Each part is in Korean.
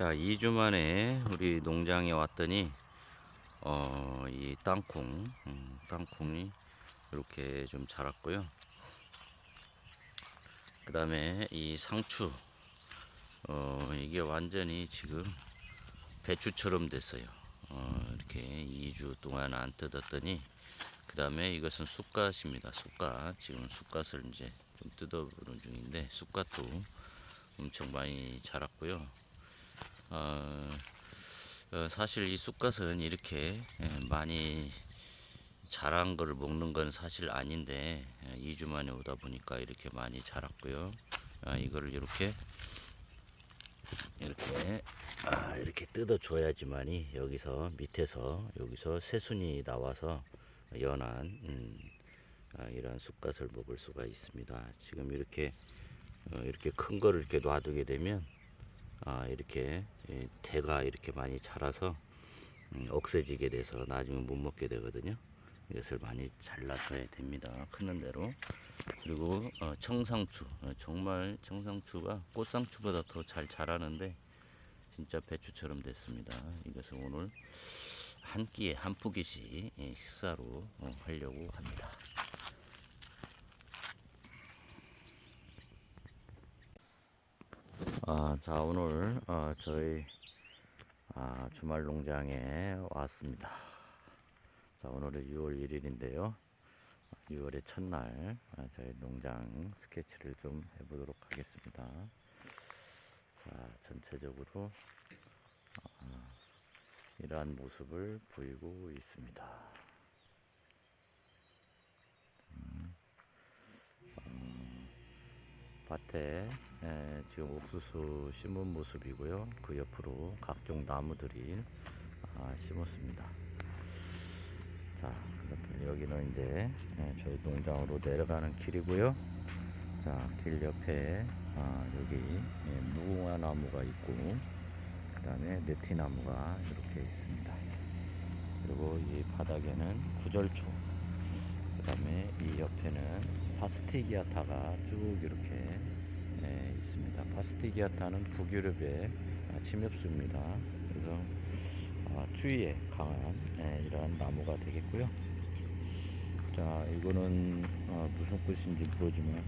자, 2주 만에 우리 농장에 왔더니 어, 이 땅콩, 음, 땅콩이 이렇게 좀 자랐고요. 그 다음에 이 상추, 어, 이게 완전히 지금 배추처럼 됐어요. 어, 이렇게 2주 동안 안 뜯었더니, 그 다음에 이것은 쑥갓입니다. 쑥갓. 지금 쑥갓을 이제 좀 뜯어보는 중인데, 쑥갓도 엄청 많이 자랐고요. 어, 어, 사실 이 쑥갓은 이렇게 예, 많이 자란 거를 먹는 건 사실 아닌데 예, 2주 만에 오다 보니까 이렇게 많이 자랐고요. 아, 이거를 이렇게 이렇게 아, 이렇게 뜯어 줘야지만이 여기서 밑에서 여기서 새순이 나와서 연한 음, 아, 이런 쑥갓을 먹을 수가 있습니다. 지금 이렇게 어, 이렇게 큰 거를 이렇게 놔두게 되면 아, 이렇게 이 대가 이렇게 많이 자라서 음, 억세지게 돼서 나중에 못 먹게 되거든요. 이것을 많이 잘라줘야 됩니다. 크는 대로. 그리고 어, 청상추 어, 정말 청상추가 꽃상추보다 더 잘 자라는데 진짜 배추처럼 됐습니다. 이것을 오늘 한 끼에 한 포기씩 예, 식사로 어, 하려고 합니다. 아, 자 오늘 어, 저희 아, 주말 농장에 왔습니다. 자 오늘은 6월 1일인데요. 6월의 첫날 아, 저희 농장 스케치를 좀 해보도록 하겠습니다. 자 전체적으로 아, 이러한 모습을 보이고 있습니다. 밭에 에, 지금 옥수수 심은 모습이고요. 그 옆으로 각종 나무들이 아, 심었습니다. 자, 그렇다면 여기는 이제 에, 저희 농장으로 내려가는 길이고요. 자, 길 옆에 아, 여기 예, 무궁화 나무가 있고, 그 다음에 네티 나무가 이렇게 있습니다. 그리고 이 바닥에는 구절초, 그 다음에 이 옆에는 파스티기아타가 쭉 이렇게 예, 있습니다. 파스티기아타는 북유럽의 아, 침엽수입니다. 그래서 아, 추위에 강한 예, 이러한 나무가 되겠고요. 자, 이거는 어, 무슨 꽃인지 모르지만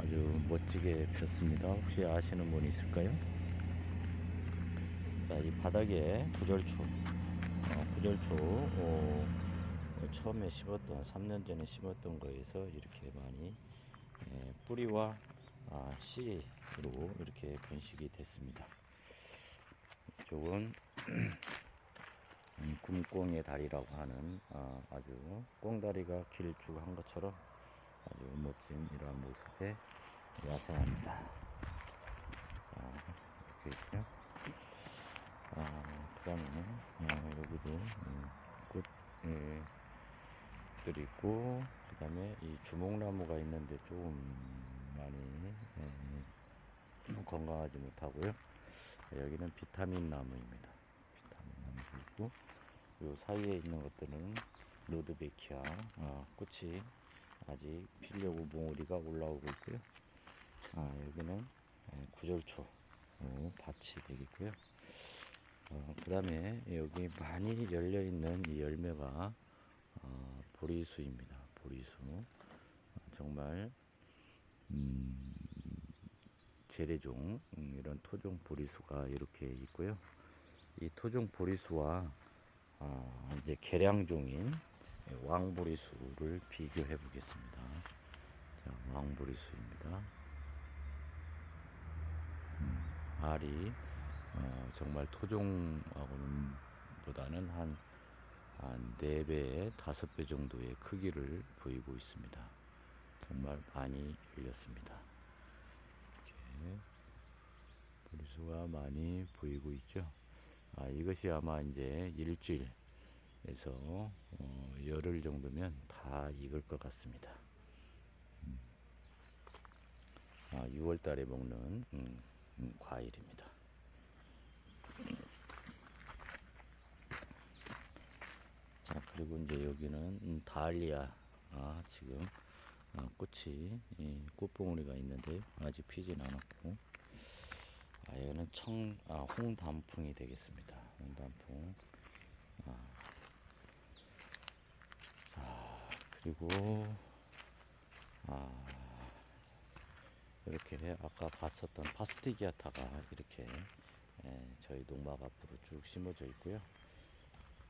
아주 멋지게 폈습니다. 혹시 아시는 분 있을까요? 자, 이 바닥에 구절초, 어, 구절초 어, 처음에 심었던 3년 전에 심었던 거에서 이렇게 많이 예, 뿌리와 아, 씨로 이렇게 번식이 됐습니다. 이쪽은 음, 굼꽁의 다리라고 하는 아, 아주 꽁다리가 길쭉한 것처럼 아주 멋진 이러한 모습에 야생합니다. 자, 이렇게 있고요. 아, 그 다음에 어, 여기도 음, 꽃 예, 들이 있고 그 다음에 이 주목나무가 있는데 조금 많이 예, 건강하지 못하고요. 여기는 비타민 나무입니다. 비타민 나무도 있고 요 사이에 있는 것들은 로드베키아 아, 꽃이 아직 피려고 몽우리가 올라오고 있고요. 아 여기는 예, 구절초 어, 밭이 되겠고요. 어, 그 다음에 여기 많이 열려 있는 이 열매가 어, 보리수입니다. 보리수. 어, 정말 음, 재래종 음, 이런 토종 보리수가 이렇게 있고요. 이 토종 보리수와 아, 이제 개량종인 왕보리수를 비교해 보겠습니다. 자, 왕보리수입니다. 음, 알이 어, 정말 토종하고는 보다는 한, 한 4배, 5배 정도의 크기를 보이고 있습니다. 정말 많이 열렸습니다. 이렇게 보리수가 많이 보이고 있죠. 아, 이것이 아마 이제 일주일에서 어, 열흘 정도면 다 익을 것 같습니다. 음. 아, 6월 달에 먹는 음, 음, 과일입니다. 자 그리고 이제 여기는 음, 다알리아 아, 지금 어, 꽃이 이 꽃봉오리가 있는데 아직 피진 않았고 아, 얘는 청, 아, 홍단풍이 되겠습니다. 홍단풍. 아. 자, 그리고, 아, 이렇게 아까 봤었던 파스티기아타가 이렇게 예, 저희 농막 앞으로 쭉 심어져 있고요.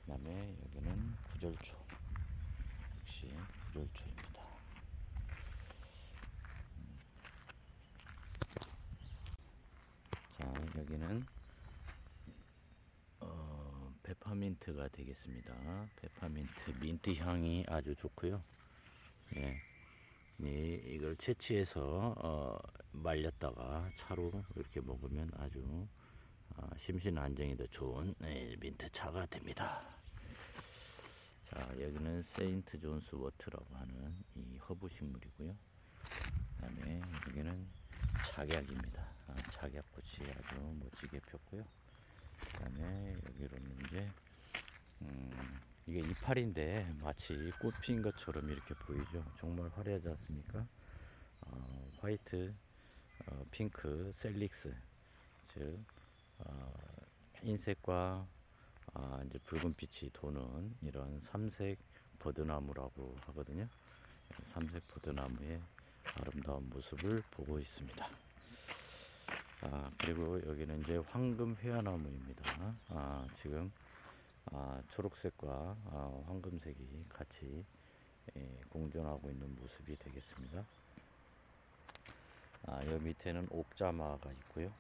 그 다음에 여기는 구절초. 역시 구절초입니다. 자, 여기는 어, 페퍼민트가 되겠습니다. 페퍼민트 민트 향이 아주 좋고요. 예. 이, 이걸 채취해서 어, 말렸다가 차로 이렇게 먹으면 아주 아, 심신 안정에도 좋은 예, 민트 차가 됩니다. 자, 여기는 세인트 존스 워트라고 하는 이 허브 식물이고요. 그다음에 여기는 작약입니다. 아, 작약꽃이 아주 멋지게 폈고요. 그다음에 여기로는 이제 음, 이게 이파리인데 마치 꽃핀 것처럼 이렇게 보이죠. 정말 화려하지 않습니까? 어, 화이트, 어, 핑크, 셀릭스, 즉 어, 흰색과 아, 이제 붉은 빛이 도는 이런 삼색 버드나무라고 하거든요. 삼색 버드나무의 아름다운 모습을 보고 있습니다. 아, 그리고 여기는 이제 황금 회화나무입니다. 아, 지금 아, 초록색과 아, 황금색이 같이 예, 공존하고 있는 모습이 되겠습니다. 아, 여기 밑에는 옥자마가 있고요.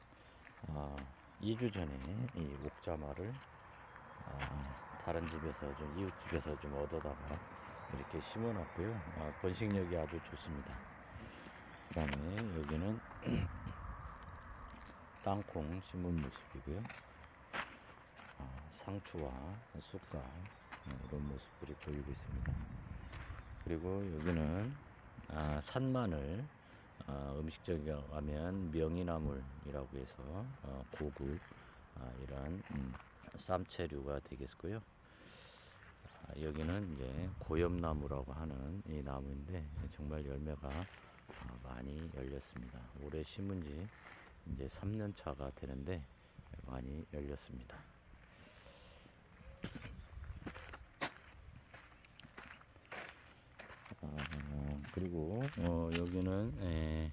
아, 2주 전에 이 옥자마를 아, 다른 집에서 좀 이웃 집에서 좀 얻어다가 이렇게 심어놨고요. 아, 번식력이 아주 좋습니다. 그 다음에 여기는 땅콩 심은 모습이고요. 아, 상추와 쑥과 어, 이런 모습들이 보이고 있습니다. 그리고 여기는 아, 산마늘 아, 음식적으로 하면 명이나물이라고 해서 어, 고급 아, 이런 음, 쌈채류가 되겠고요. 아, 여기는 이제 고엽나무라고 하는 이 나무인데 정말 열매가 아, 많이 열렸습니다. 올해 심은 지 이제 3년 차가 되는데 많이 열렸습니다. 아, 그리고 어, 여기는 에,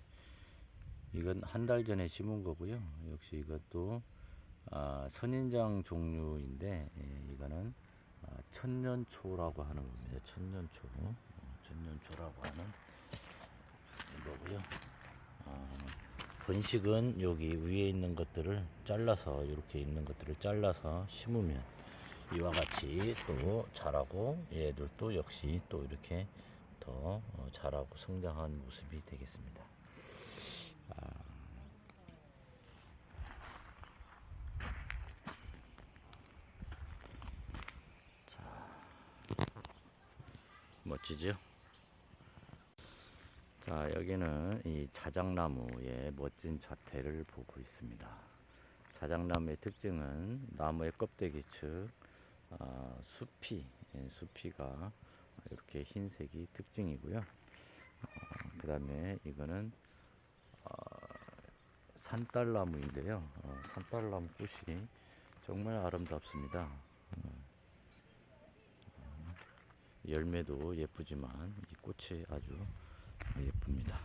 이건 한 달 전에 심은 거고요. 역시 이것도 아, 선인장 종류인데 예, 이거는 아, 천년초라고 하는 겁니다. 천년초, 어, 천년초라고 하는 이거고요. 아, 번식은 여기 위에 있는 것들을 잘라서 이렇게 있는 것들을 잘라서 심으면 이와 같이 또 자라고 얘들도 역시 또 이렇게 더 어, 자라고 성장한 모습이 되겠습니다. 아, 멋지죠? 자, 여기는 이 자작나무의 멋진 자태를 보고 있습니다. 자작나무의 특징은 나무의 껍데기 측 아, 숲이 예, 숲이가 이렇게 흰색이 특징이고요. 그 다음에 이거는 어, 산딸나무인데요. 어, 산딸나무 꽃이 정말 아름답습니다. 어, 열매도 예쁘지만 이 꽃이 아주 예쁩니다.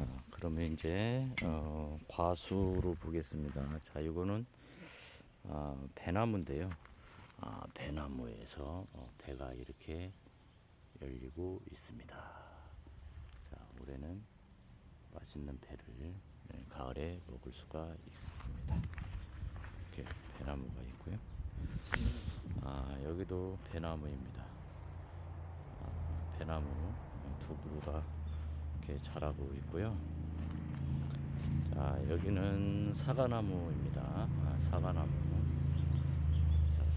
어, 그러면 이제 어, 과수로 보겠습니다. 자, 이거는 아, 배나무인데요. 아, 배나무에서 어, 배가 이렇게 열리고 있습니다. 자, 올해는 맛있는 배를 네, 가을에 먹을 수가 있습니다. 이렇게 배나무가 있고요. 아, 여기도 배나무입니다. 아, 배나무 두 그루가 이렇게 자라고 있고요. 자, 여기는 사과나무입니다. 아, 사과나무.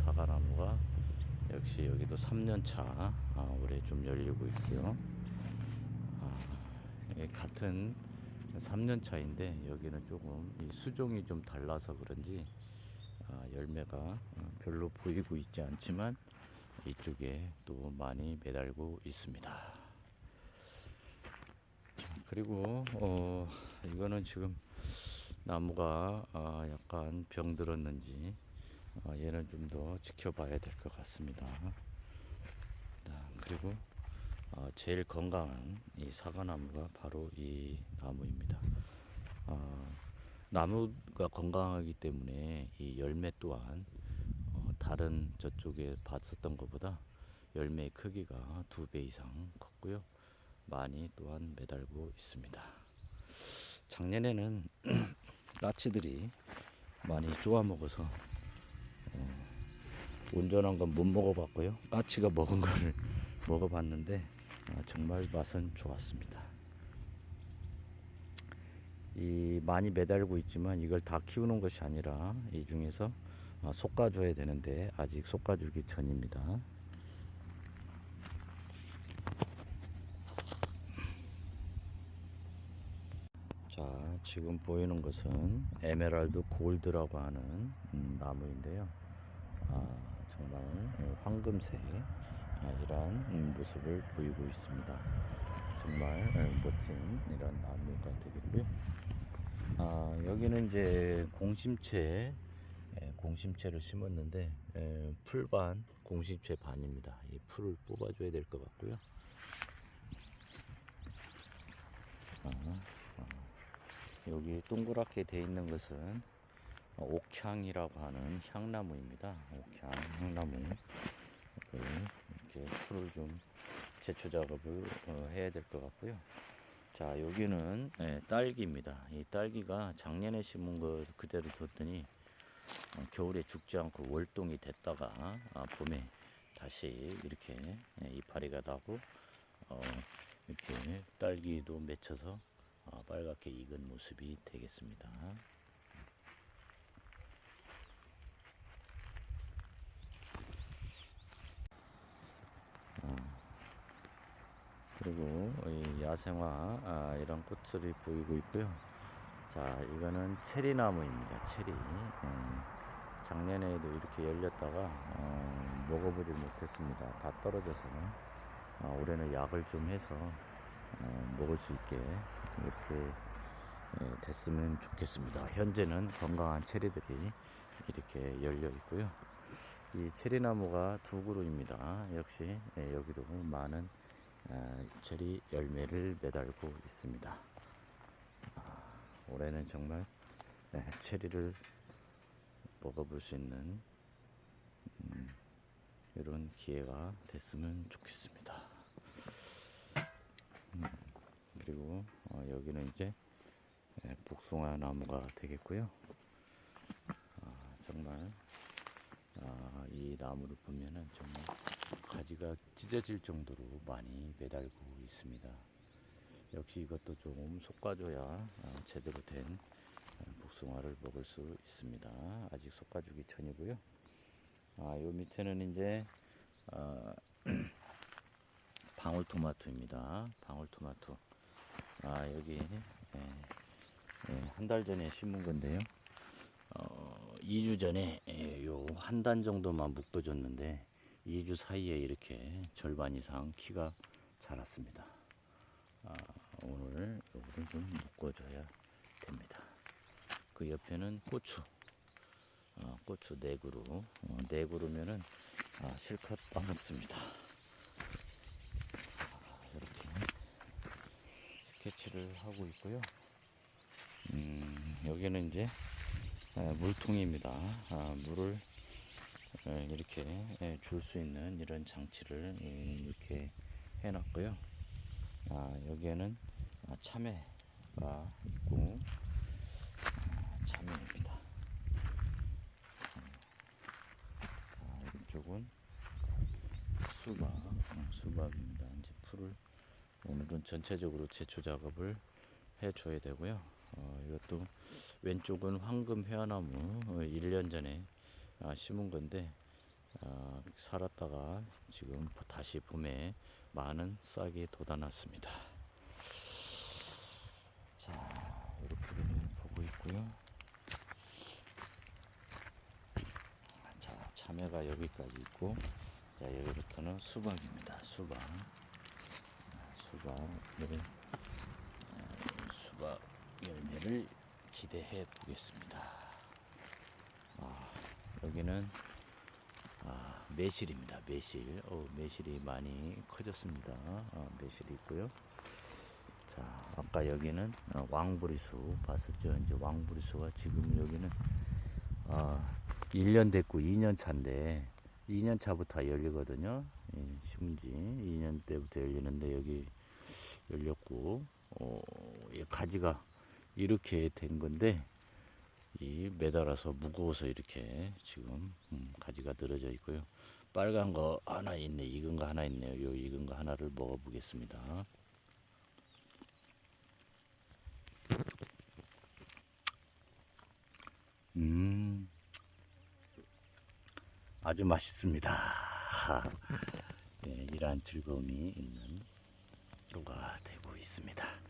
자, 사과나무가 역시 여기도 3년차 아, 올해 좀 열리고 있고요. 아, 같은 3년차인데 여기는 조금 이 수종이 좀 달라서 그런지 아, 열매가 어, 별로 보이고 있지 않지만 이쪽에 또 많이 매달고 있습니다. 그리고 어 이거는 지금 나무가 아, 약간 병들었는지 아, 얘는 좀 더 지켜봐야 될 것 같습니다. 자, 그리고 아, 제일 건강한 이 사과나무가 바로 이 나무입니다. 아, 나무가 건강하기 때문에 이 열매 또한 어, 다른 저쪽에 봤었던 것보다 열매의 크기가 두 배 이상 컸고요. 많이 또한 매달고 있습니다. 작년에는 까치들이 많이 쪼아 먹어서 어, 온전한 건 못 먹어봤고요. 까치가 먹은 거를 먹어봤는데 아, 정말 맛은 좋았습니다. 이 많이 매달고 있지만 이걸 다 키우는 것이 아니라 이 중에서 아, 솎아줘야 되는데 아직 솎아주기 전입니다. 자, 지금 보이는 것은 에메랄드 골드라고 하는 음, 나무인데요. 아, 정말 어, 황금색 아, 이런 음, 모습을 보이고 있습니다. 정말 어, 멋진 이런 나무가 되겠고요. 아, 여기는 이제 공심채, 예, 공심채를 심었는데 예, 풀반, 공심채 반입니다. 이 풀을 뽑아줘야 될 것 같고요. 아, 아, 여기 동그랗게 돼 있는 것은 어, 옥향이라고 하는 향나무입니다. 옥향, 향나무. 그 이렇게 풀을 좀 제초 작업을 어, 해야 될 것 같고요. 자, 여기는 예, 딸기입니다. 이 딸기가 작년에 심은 거 그대로 뒀더니 어, 겨울에 죽지 않고 월동이 됐다가 아, 봄에 다시 이렇게 예, 이파리가 나고 어, 이렇게 딸기도 맺혀서 어, 빨갛게 익은 모습이 되겠습니다. 그리고 이 야생화 아, 이런 꽃들이 보이고 있고요. 자, 이거는 체리나무입니다. 체리. 음, 작년에도 이렇게 열렸다가 어, 먹어보지 못했습니다. 다 떨어져서 아, 올해는 약을 좀 해서 어, 먹을 수 있게 이렇게 예, 됐으면 좋겠습니다. 현재는 건강한 체리들이 이렇게 열려 있고요. 이 체리나무가 두 그루입니다. 역시 예, 여기도 많은 아, 체리 열매를 매달고 있습니다. 아, 올해는 정말 네, 체리를 먹어볼 수 있는 음, 이런 기회가 됐으면 좋겠습니다. 음, 그리고 어, 여기는 이제 예, 복숭아 나무가 되겠고요. 아, 정말 아, 이 나무를 보면은 정말 가지가 찢어질 정도로 많이 매달고 있습니다. 역시 이것도 좀 솎아줘야 아, 제대로 된 아, 복숭아를 먹을 수 있습니다. 아직 솎아주기 전이고요. 아, 요 밑에는 이제 아, 방울토마토입니다. 방울토마토. 아, 여기 예, 한달 전에 심은 건데요. 어, 2주 전에 예, 요한 단 정도만 묶어줬는데 2주 사이에 이렇게 절반 이상 키가 자랐습니다. 아, 오늘 요거를 좀 묶어줘야 됩니다. 그 옆에는 고추, 어, 고추 네 그루, 어, 네 그루면은 아, 실컷 따먹습니다. 아, 이렇게 스케치를 하고 있고요. 음, 여기는 이제 에, 물통입니다. 아, 물을 에, 이렇게 줄 수 있는 이런 장치를 예, 이렇게 해놨고요. 아, 여기에는 아, 참외가 있고 아, 참외입니다. 아, 이쪽은 수박, 어, 수박입니다. 이제 풀을 오늘은 전체적으로 제초 작업을 해줘야 되고요. 어, 이것도 왼쪽은 황금 회화나무 어, 1년 전에 아, 심은 건데 아, 살았다가 지금 다시 봄에 많은 싹이 돋아났습니다. 자 이렇게 보고 있고요. 자 참외가 여기까지 있고 자 여기부터는 수박입니다. 수박 아, 수박을 아, 열매를 기대해 보겠습니다. 아, 여기는 아, 매실입니다. 매실. 어, 매실이 많이 커졌습니다. 아, 매실이 있고요. 자, 아까 여기는 어, 왕부리수 봤었죠? 이제 왕부리수가 지금 여기는 아, 1년 됐고 2년 차인데 2년 차부터 열리거든요. 예, 심은지 2년 때부터 열리는데 여기 열렸고 어, 이 가지가 이렇게 된 건데 이 매달아서 무거워서 이렇게 지금 음, 가지가 늘어져 있고요. 빨간 거 하나 있네, 익은 거 하나 있네요. 요 익은 거 하나를 먹어보겠습니다. 음, 아주 맛있습니다. 네, 이러한 즐거움이 있는 하루가 되고 있습니다.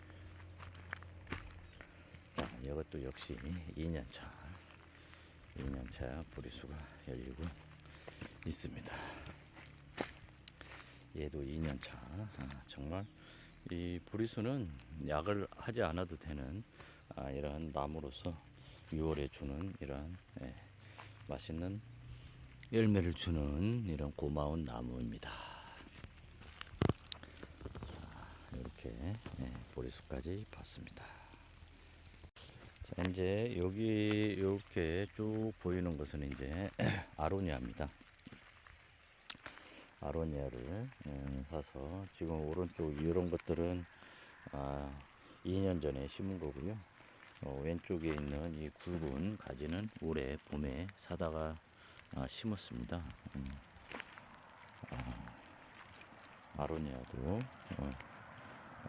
자, 이것도 역시 2년차, 2년차 보리수가 열리고 있습니다. 얘도 2년차. 아, 정말 이 보리수는 약을 하지 않아도 되는 아, 이러한 나무로서 6월에 주는 이러한 예, 맛있는 열매를 주는 이런 고마운 나무입니다. 자, 이렇게 예, 보리수까지 봤습니다. 자, 이제 여기 이렇게 쭉 보이는 것은 이제 아로니아입니다. 아로니아를 예, 사서 지금 오른쪽 이런 것들은 아, 2년 전에 심은 거고요. 어, 왼쪽에 있는 이 굵은 가지는 올해 봄에 사다가 아, 심었습니다. 음. 아, 아로니아도 어, 어,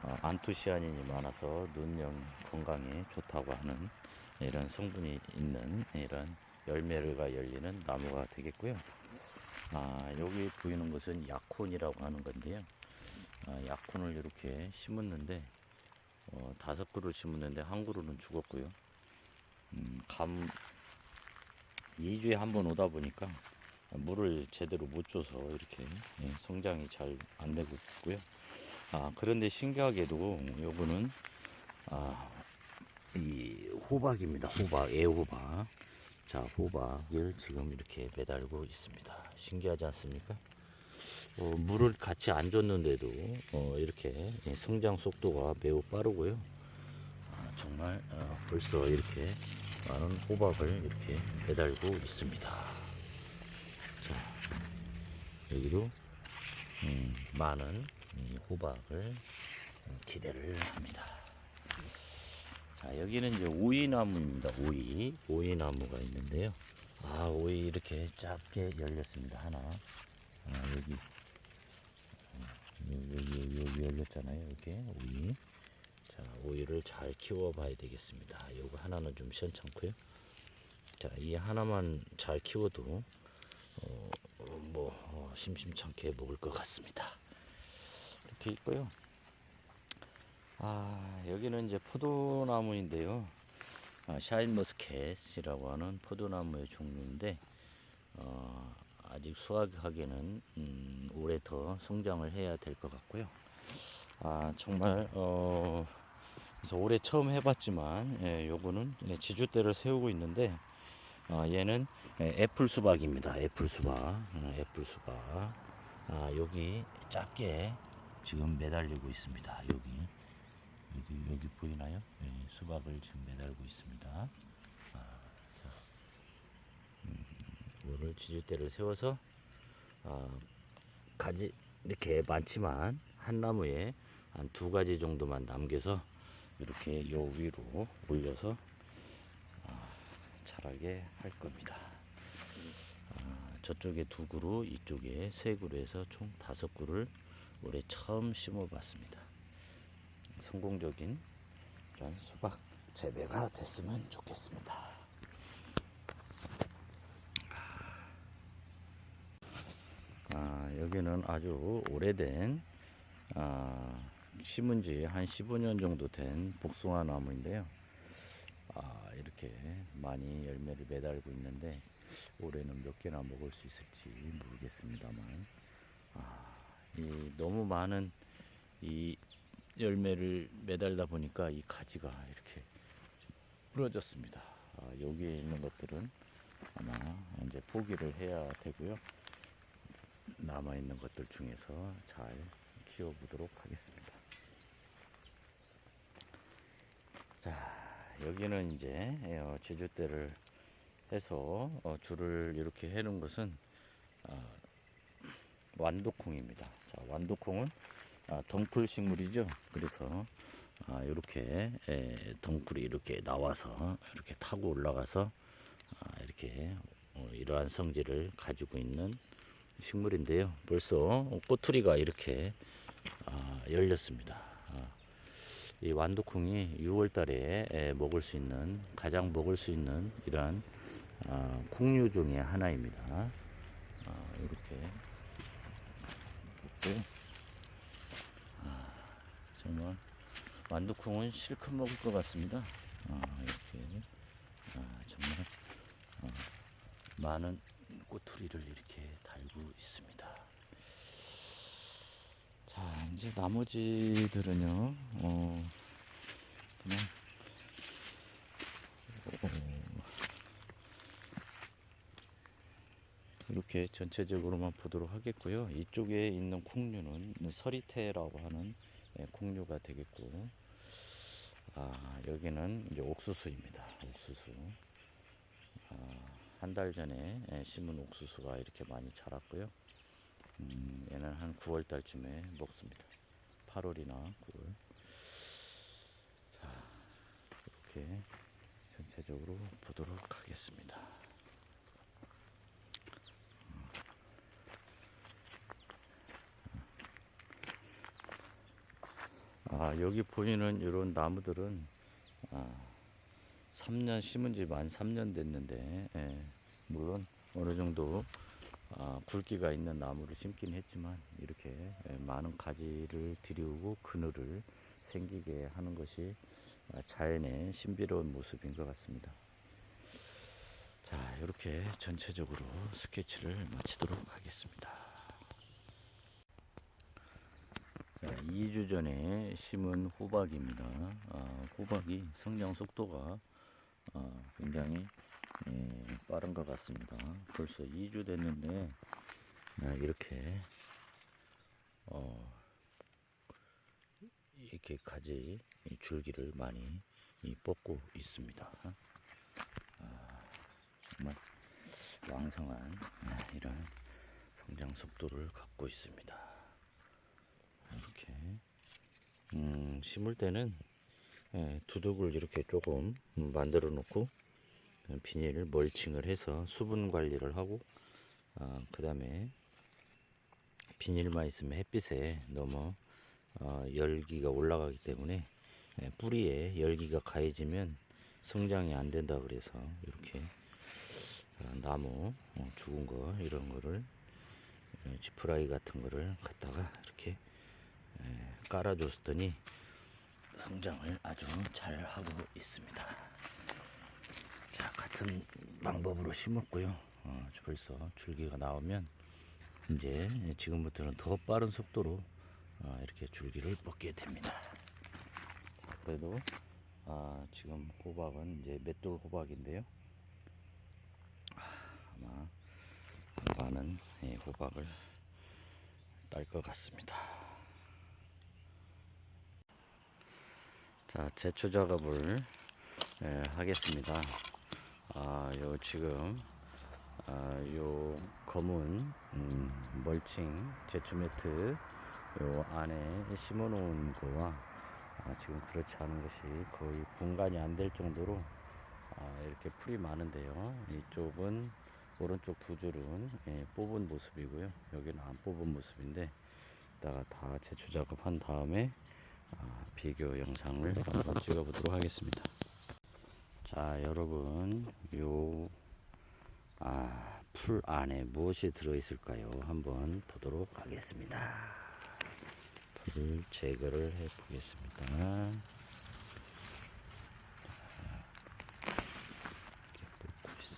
안토시아닌이 많아서 눈형 건강에 좋다고 하는 이런 성분이 있는 이런 열매가 열리는 나무가 되겠고요. 아, 여기 보이는 것은 약혼이라고 하는 건데요. 아, 약혼을 이렇게 심었는데 어, 다섯 그루 심었는데 한 그루는 죽었고요. 음, 감 2주에 한 번 오다 보니까 물을 제대로 못 줘서 이렇게 예, 성장이 잘 안 되고 있고요. 아, 그런데 신기하게도 요거는 아, 이 호박입니다. 호박, 애호박. 자, 호박을 지금 이렇게 매달고 있습니다. 신기하지 않습니까? 어, 물을 같이 안 줬는데도 어, 이렇게 예, 성장 속도가 매우 빠르고요. 아, 정말 어, 벌써 이렇게 많은 호박을 이렇게 매달고 있습니다. 자, 여기도 음, 많은 이 호박을 기대를 합니다. 자, 여기는 이제 오이나무입니다. 오이, 오이나무가 있는데요. 아, 오이 이렇게 짧게 열렸습니다. 하나. 아, 여기, 어, 여기, 여기, 여기 열렸잖아요. 이렇게 오이. 자, 오이를 잘 키워봐야 되겠습니다. 요거 하나는 좀 시원찮고요. 자, 이 하나만 잘 키워도 어, 어, 뭐 어, 심심찮게 먹을 것 같습니다. 이렇게 있고요. 아, 여기는 이제 포도나무인데요. 아, 샤인머스켓이라고 하는 포도나무의 종류인데 어, 아직 수확하기는 음, 올해 더 성장을 해야 될 것 같고요. 아, 정말 어, 그래서 올해 처음 해봤지만 예, 요거는 예, 지주대를 세우고 있는데 어, 얘는 예, 애플 수박입니다. 애플 수박, 어, 애플 수박. 아, 여기 작게 지금 매달리고 있습니다. 여기 여기 여기 보이나요? 예, 수박을 지금 매달고 있습니다. 아, 자, 음, 이거를 지주대를 세워서 아, 가지 이렇게 많지만 한 나무에 한 두 가지 정도만 남겨서 이렇게 요 위로 올려서 아, 자라게 할 겁니다. 아, 저쪽에 두 그루, 이쪽에 세 그루에서 총 다섯 그루를 올해 처음 심어봤습니다. 성공적인 이런 수박 재배가 됐으면 좋겠습니다. 아, 여기는 아주 오래된 아, 심은 지 한 15년 정도 된 복숭아 나무인데요. 아, 이렇게 많이 열매를 매달고 있는데 올해는 몇 개나 먹을 수 있을지 모르겠습니다만 아, 이 너무 많은 이 열매를 매달다 보니까 이 가지가 이렇게 부러졌습니다. 아, 여기에 있는 것들은 아마 이제 포기를 해야 되고요. 남아 있는 것들 중에서 잘 키워보도록 하겠습니다. 자, 여기는 이제 어, 제주대를 해서 어, 줄을 이렇게 해놓은 것은 어, 완도콩입니다. 자, 완도콩은 아, 덩쿨 식물이죠. 그래서 아, 이렇게 에, 덩쿨이 이렇게 나와서 이렇게 타고 올라가서 아, 이렇게 어, 이러한 성질을 가지고 있는 식물인데요. 벌써 꼬투리가 이렇게 아, 열렸습니다. 아, 이 완두콩이 6월달에 에, 먹을 수 있는 가장 먹을 수 있는 이러한 아, 콩류 중에 하나입니다. 아, 이렇게 있고요. 아, 정말 완두콩은 실컷 먹을 것 같습니다. 아, 이렇게 아, 정말 어, 많은 꼬투리를 이렇게 달고 있습니다. 자, 이제 나머지들은요, 어, 그냥, 어, 이렇게 전체적으로만 보도록 하겠고요. 이쪽에 있는 콩류는 서리태라고 하는 예, 콩류가 되겠고, 아, 여기는 이제 옥수수입니다. 옥수수. 한달 전에 예, 심은 옥수수가 이렇게 많이 자랐고요. 음, 얘는 한 9월 달쯤에 먹습니다. 8월이나 9월. 자, 이렇게 전체적으로 보도록 하겠습니다. 아, 여기 보이는 이런 나무들은 아, 3년 심은 지 만 3년 됐는데 예, 물론 어느 정도 아, 굵기가 있는 나무를 심긴 했지만 이렇게 예, 많은 가지를 들이우고 그늘을 생기게 하는 것이 아, 자연의 신비로운 모습인 것 같습니다. 자, 이렇게 전체적으로 스케치를 마치도록 하겠습니다. 네, 2주 전에 심은 호박입니다. 아, 호박이 성장 속도가 아, 굉장히 예, 빠른 것 같습니다. 벌써 2주 됐는데 아, 이렇게 어, 이렇게 가지 이 줄기를 많이 이 뽑고 있습니다. 아, 정말 왕성한 아, 이런 성장 속도를 갖고 있습니다. 이렇게 음, 심을 때는 예, 두둑을 이렇게 조금 만들어 놓고 비닐을 멀칭을 해서 수분 관리를 하고 아, 그 다음에 비닐만 있으면 햇빛에 너무 어, 열기가 올라가기 때문에 예, 뿌리에 열기가 가해지면 성장이 안 된다 그래서 이렇게 어, 나무 어, 죽은 거 이런 거를 예, 지프라이 같은 거를 갖다가 이렇게 예, 깔아줬더니 성장을 아주 잘 하고 있습니다. 자, 같은 방법으로 심었고요. 어, 벌써 줄기가 나오면 이제 지금부터는 더 빠른 속도로 어, 이렇게 줄기를 뽑게 됩니다. 자, 그래도 아, 지금 호박은 이제 맷돌 호박인데요. 아, 아마 많은 예, 호박을 딸 것 같습니다. 자, 제초 작업을 예, 하겠습니다. 아, 요 지금 아, 요 검은 음, 멀칭 제초 매트 요 안에 심어 놓은 거와 아, 지금 그렇지 않은 것이 거의 분간이 안 될 정도로 아, 이렇게 풀이 많은데요. 이쪽은 오른쪽 두 줄은 예, 뽑은 모습이고요. 여기는 안 뽑은 모습인데 이따가 다 제초 작업한 다음에 아, 비교 영상을 한번 찍어 보도록 하겠습니다. 자, 여러분, 요, 아, 풀 안에 무엇이 들어있을까요? 한번 보도록 하겠습니다. 풀을 제거를 해 보겠습니다.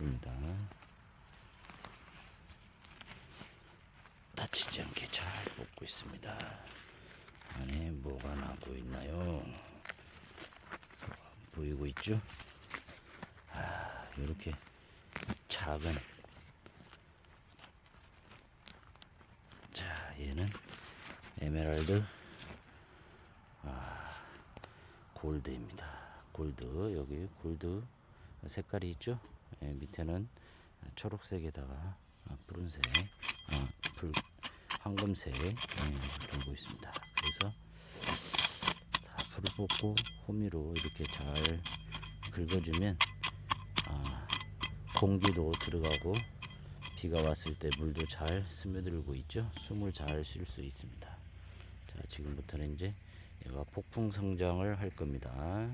있습니다. 다치지 않게 잘 뽑고 있습니다. 안에 뭐가 나고 있나요? 보이고 있죠? 이렇게 작은. 자 얘는 에메랄드. 아 골드입니다. 골드. 여기 골드 색깔이 있죠? 예, 밑에는 초록색에다가 아, 푸른색 아, 불, 황금색 예, 돌고 있습니다 그래서 다 불을 뽑고 호미로 이렇게 잘 긁어주면 아, 공기도 들어가고 비가 왔을 때 물도 잘 스며들고 있죠. 숨을 잘 쉴 수 있습니다. 자, 지금부터는 이제 얘가 폭풍 성장을 할 겁니다.